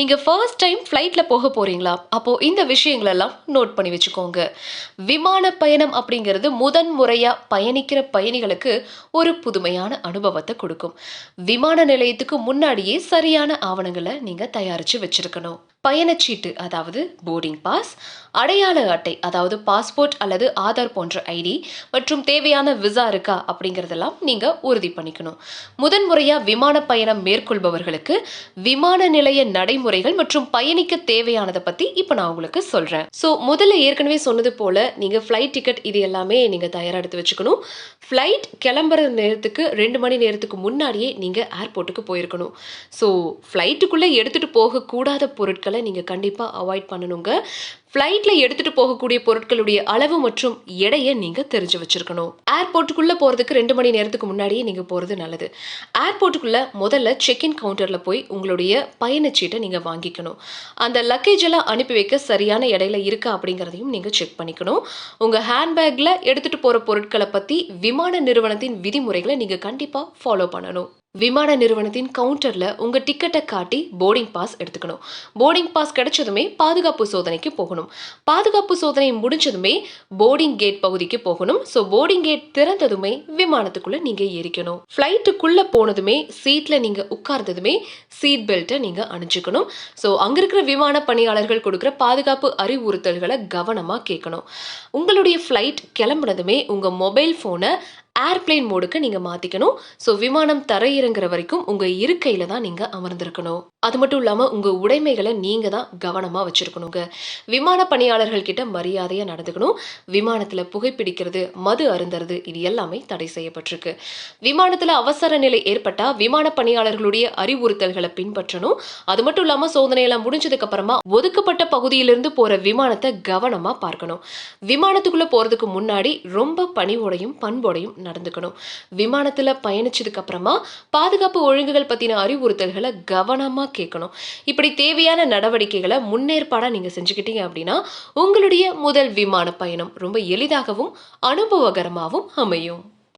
நீங்க first time ஃப்ளைட்ல போக போறீங்களா? அப்போ இந்த விஷயங்களெல்லாம் நோட் பண்ணி வச்சுக்கோங்க. விமான பயணம் அப்படிங்கிறது முதன் முறையா பயணிக்கிற பயணிகளுக்கு ஒரு புதுமையான அனுபவத்தை கொடுக்கும். விமான நிலையத்துக்கு முன்னாடியே சரியான ஆவணங்களை நீங்க தயாரிச்சு வச்சிருக்கணும். பயணச்சீட்டு அதாவது போர்டிங் பாஸ் அடையாள அட்டை அதாவது பாஸ்போர்ட் அல்லது ஆதார் போன்ற ஐடி மற்றும் தேவையான விசா இருக்கா அப்படிங்கிறதெல்லாம் நீங்க உறுதி பண்ணிக்கணும். முதன்முறையா விமான பயணம் மேற்கொள்பவர்களுக்கு விமான நிலைய நடைமுறைகள் மற்றும் பயணிக்க தேவையானதை பத்தி இப்போ நான் உங்களுக்கு சொல்றேன். ஸோ முதல்ல ஏற்கனவே சொன்னது போல நீங்க ஃப்ளைட் டிக்கெட் இது எல்லாமே நீங்க தயாராக எடுத்து வச்சுக்கணும். ஃப்ளைட் கிளம்புற நேரத்துக்கு ரெண்டு மணி நேரத்துக்கு முன்னாடியே நீங்க ஏர்போர்ட்டுக்கு போயிருக்கணும். ஸோ ஃப்ளைட்டுக்குள்ளே எடுத்துட்டு போகக்கூடாத பொருட்கள் நீங்க கண்டிப்பா அவாய்ட் பண்ணணுங்க. ஃப்ளைட்ல எடுத்துட்டு போகக்கூடிய பொருட்களுடைய அளவு மற்றும் எடையை நீங்கள் தெரிஞ்சு வச்சிருக்கணும். ஏர்போர்ட்டுக்குள்ளே போறதுக்கு ரெண்டு மணி நேரத்துக்கு முன்னாடியே நீங்கள் போறது நல்லது. ஏர்போர்ட்டுக்குள்ள முதல்ல செக்இன் கவுண்டரில் போய் உங்களுடைய பயணச்சீட்டை நீங்கள் வாங்கிக்கணும். அந்த லக்கேஜ் எல்லாம் அனுப்பி வைக்க சரியான இடையில இருக்கா அப்படிங்கிறதையும் நீங்கள் செக் பண்ணிக்கணும். உங்கள் ஹேண்ட்பேக்கில் எடுத்துகிட்டு போகிற பொருட்களை பற்றி விமான நிறுவனத்தின் விதிமுறைகளை நீங்கள் கண்டிப்பாக ஃபாலோ பண்ணணும். விமான நிறுவனத்தின் கவுண்டர்ல உங்க டிக்கெட்டை காட்டி போர்டிங் பாஸ் எடுத்துக்கணும். போர்டிங் பாஸ் கிடைச்சதுமே பாதுகாப்பு சோதனைக்கு போகணும். பாதுகாப்பு சோதனை முடிஞ்சதுமே போர்டிங் கேட் பகுதிக்கு போகணும். ஸோ போர்டிங் கேட் திறந்ததுமே விமானத்துக்குள்ள நீங்க ஏறிக்கணும். ஃப்ளைட்டுக்குள்ள போனதுமே சீட்ல நீங்க உட்கார்ந்ததுமே சீட் பெல்ட்டை நீங்க அணிஞ்சுக்கணும். ஸோ அங்க இருக்கிற விமான பணியாளர்கள் கொடுக்குற பாதுகாப்பு அறிவுறுத்தல்களை கவனமா கேட்கணும். உங்களுடைய ஃப்ளைட் கிளம்புனதுமே உங்க மொபைல் ஃபோனை ஏர்பிளேன் மோடுக்கு நீங்க மாத்திக்கணும். ஸோ விமானம் தரையிறங்குற வரைக்கும் உங்க இருக்கையில தான் நீங்க அமர்ந்திருக்கணும். அது மட்டும் இல்லாம உங்க உடைமைகளை நீங்க தான் கவனமா வச்சிருக்கணுங்க. விமான பணியாளர்கள் கிட்ட மரியாதையா நடந்துக்கணும். விமானத்துல புகைப்பிடிக்கிறது மது அருந்தறது இது எல்லாமே தடை செய்யப்பட்டிருக்கு. விமானத்துல அவசர நிலை ஏற்பட்டா விமான பணியாளர்களுடைய அறிவுறுத்தல்களை பின்பற்றணும். அது மட்டும் இல்லாம சோதனையெல்லாம் முடிஞ்சதுக்கப்புறமா முடிஞ்சதுக்கு அப்புறமா ஒதுக்கப்பட்ட பகுதியிலிருந்து போற விமானத்தை கவனமா பார்க்கணும். விமானத்துக்குள்ள போறதுக்கு முன்னாடி ரொம்ப பணிவோடையும் பண்போடையும் நடந்துக்கணும். விமானத்தில் பயணிச்சதுக்கு அப்புறமா பாதுகாப்பு ஒழுங்குகள் பற்றின அறிவுறுத்தல்களை கவனமாக கேட்கணும். இப்படி தேவையான நடவடிக்கைகளை முன்னேற்பாடாக நீங்கள் செஞ்சுக்கிட்டீங்க அப்படின்னா உங்களுடைய முதல் விமான பயணம் ரொம்ப எளிதாகவும் அனுபவகரமாகவும் அமையும்.